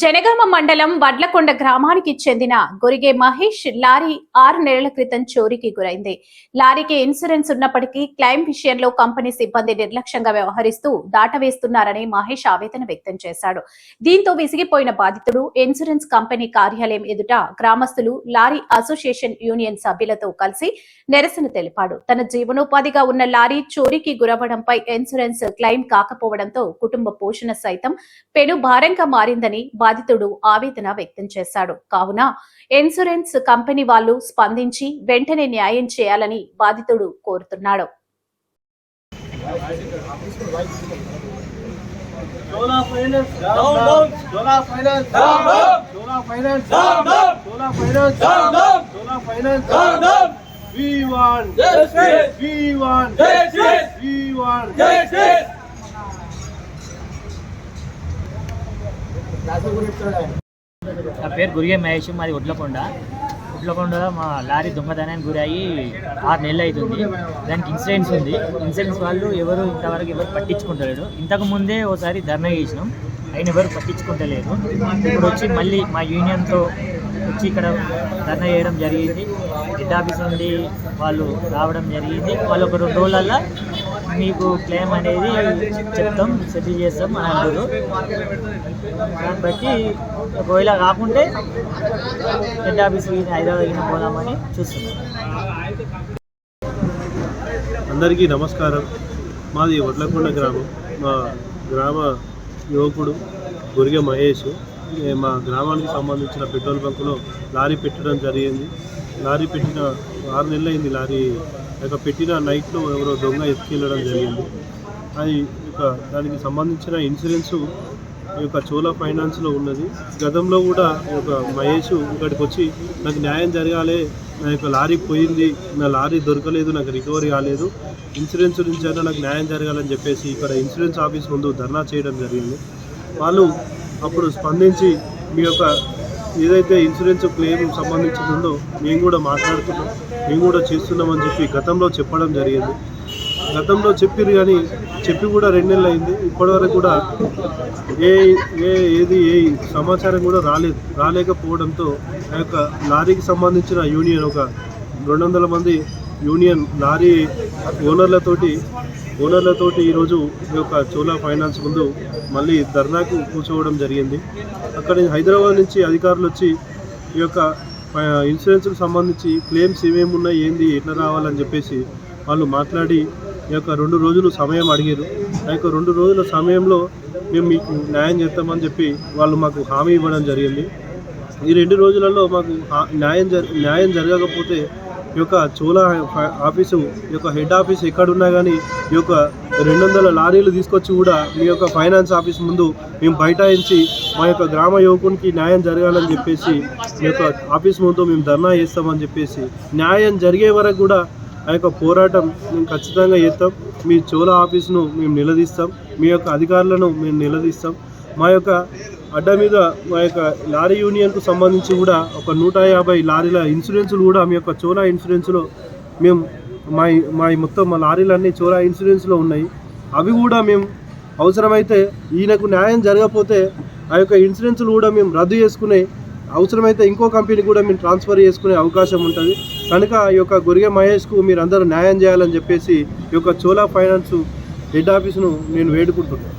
జనగామ మండలం వడ్లకొండ గ్రామానికి చెందిన గొరిగే మహేష్ లారీ ఆరు నెలల క్రితం చోరీకి గురైంది. లారీకి ఇన్సూరెన్స్ ఉన్నప్పటికీ క్లెయిమ్ విషయంలో కంపెనీ సిబ్బంది నిర్లక్ష్యంగా వ్యవహరిస్తూ దాటవేస్తున్నారని మహేష్ ఆవేదన వ్యక్తం చేశాడు. దీంతో విసిగిపోయిన బాధితుడు ఇన్సూరెన్స్ కంపెనీ కార్యాలయం ఎదుట గ్రామస్తులు లారీ అసోసియేషన్ యూనియన్ సభ్యులతో కలిసి నిరసన తెలిపాడు. తన జీవనోపాధిగా ఉన్న లారీ చోరీకి గురవడంపై ఇన్సూరెన్స్ క్లెయిమ్ కాకపోవడంతో కుటుంబ పోషణ సైతం పెను భారంగా మారిందని బాధితుడు ఆవేదన వ్యక్తం చేశాడు కావున ఇన్సూరెన్స్ కంపెనీ వాళ్ళు స్పందించి వెంటనే న్యాయం చేయాలని బాధితుడు కోరుతున్నాడు. Lola Finance Down, down. We want Justice. We want Justice. We want Justice. నా పేరు గురిగే మహేష్ మాది ఒడ్లకొండ ఒడ్లకొండలో మా లారీ దొంగతనానికి గురయ్యి ఆరు నెలలు అవుతుంది దానికి ఇన్సూరెన్స్ ఉంది. ఇన్సూరెన్స్ వాళ్ళు ఎవరు ఇంతవరకు ఎవరు పట్టించుకుంటలేరు ఇంతకు ముందే ఒకసారి ధర్నా చేసినాం. అయిన ఎవరు పట్టించుకుంటలేరు ఇప్పుడు వచ్చి మళ్ళీ మా యూనియన్తో వచ్చి ఇక్కడ ధర్నా చేయడం జరిగింది. హెడ్ ఆఫీస్ నుండి వాళ్ళు రావడం జరిగింది. వాళ్ళు ఒక రెండు రోజులల్లో మీకు క్లెయిమ్ అనేది చెప్తాం సెటిల్ చేస్తాం అని అంటారు. దాన్ని బట్టి ఒకవేళ కాకుంటే హెడ్ హైదరాబాద్ హైదరాబాద్కి పోదామని చూస్తున్నాం. అందరికీ నమస్కారం. మాది వడ్లకొండ గ్రామం. మా గ్రామ యువకుడు గురిగ మహేష్. మా గ్రామానికి సంబంధించిన పెట్రోల్ బంకులో లారీ పెట్టడం జరిగింది. లారీ పెట్టిన ఆరు నెలలు అయింది లారీ యొక్క పెట్టిన నైట్లో ఎవరో దొంగ ఎత్తుకెళ్ళడం జరిగింది. అది ఒక దానికి సంబంధించిన ఇన్సూరెన్సు ఈ యొక్క చోలా ఫైనాన్స్లో ఉన్నది. గతంలో కూడా ఈ యొక్క మహేష్ ఇక్కడికి వచ్చి నాకు న్యాయం జరగాలి నా యొక్క లారీ పోయింది నా లారీ దొరకలేదు నాకు రికవరీ కాలేదు ఇన్సూరెన్స్ నుంచి అయినా నాకు న్యాయం జరగాలని చెప్పేసి ఇక్కడ ఇన్సూరెన్స్ ఆఫీస్ ముందు ధర్నా చేయడం జరిగింది. వాళ్ళు అప్పుడు స్పందించి మీ యొక్క ఏదైతే ఇన్సూరెన్స్ క్లెయిమ్ సంబంధించిందో మేము కూడా మాట్లాడుతున్నాం. మేము కూడా చేస్తున్నామని చెప్పి గతంలో చెప్పడం జరిగింది. గతంలో చెప్పిరు కానీ చెప్పి కూడా రెండు నెలలు అయింది. ఇప్పటివరకు కూడా ఏ ఏ ఏది ఏ సమాచారం కూడా రాలేదు. రాలేకపోవడంతో ఆ యొక్క లారీకి సంబంధించిన యూనియన్ ఒక రెండు వందల మంది యూనియన్ లారీ ఓనర్లతోటి ఓనర్లతోటి ఈరోజు ఈ యొక్క చోలా ఫైనాన్స్ ముందు మళ్ళీ ధర్నాకు కూర్చోవడం జరిగింది. అక్కడ హైదరాబాద్ నుంచి అధికారులు వచ్చి ఈ యొక్క ఇన్సూరెన్స్కి సంబంధించి క్లెయిమ్స్ ఏమేమి ఉన్నాయి ఏంది ఎట్లా రావాలని చెప్పేసి వాళ్ళు మాట్లాడి ఈ యొక్క రెండు రోజులు సమయం అడిగారు. ఆ యొక్క రెండు రోజుల సమయంలో మేము మీకు న్యాయం చేస్తామని చెప్పి వాళ్ళు మాకు హామీ ఇవ్వడం జరిగింది. ఈ రెండు రోజులలో మాకు హా- న్యాయం జరి న్యాయం జరగకపోతే ఈ యొక్క చోళ ఆఫీసు ఈ యొక్క హెడ్ ఆఫీస్ ఎక్కడున్నా కానీ ఈ యొక్క రెండు వందల లారీలు తీసుకొచ్చి కూడా మీ యొక్క ఫైనాన్స్ ఆఫీస్ ముందు మేము బైఠాయించి మా యొక్క గ్రామ యువకునికి న్యాయం జరగాలని చెప్పేసి మీ యొక్క ఆఫీస్ ముందు మేము ధర్నా చేస్తామని చెప్పేసి న్యాయం జరిగే వరకు కూడా ఆ యొక్క పోరాటం మేము ఖచ్చితంగా చేస్తాం. మీ చోలా ఆఫీస్ను మేము నిలదీస్తాం. మీ యొక్క అధికారులను మేము నిలదీస్తాం. మా యొక్క అడ్డ మీద మా యొక్క లారీ యూనియన్కు సంబంధించి కూడా ఒక నూట యాభై లారీల ఇన్సూరెన్సులు కూడా మీ యొక్క చోలా ఇన్సూరెన్స్లో మేము మా మా మొత్తం మా లారీలన్నీ చోలా ఇన్సూరెన్స్లో ఉన్నాయి. అవి కూడా మేము అవసరమైతే ఈయనకు న్యాయం జరగకపోతే ఆ యొక్క ఇన్సూరెన్స్లు కూడా మేము రద్దు చేసుకునే అవసరమైతే ఇంకో కంపెనీ కూడా మేము ట్రాన్స్ఫర్ చేసుకునే అవకాశం ఉంటుంది. కనుక ఈ యొక్క గొరిగే మహేష్కు మీరు అందరూ న్యాయం చేయాలని చెప్పేసి ఈ యొక్క చోలా ఫైనాన్స్ హెడ్ ఆఫీస్ను నేను వేడుకుంటున్నాను.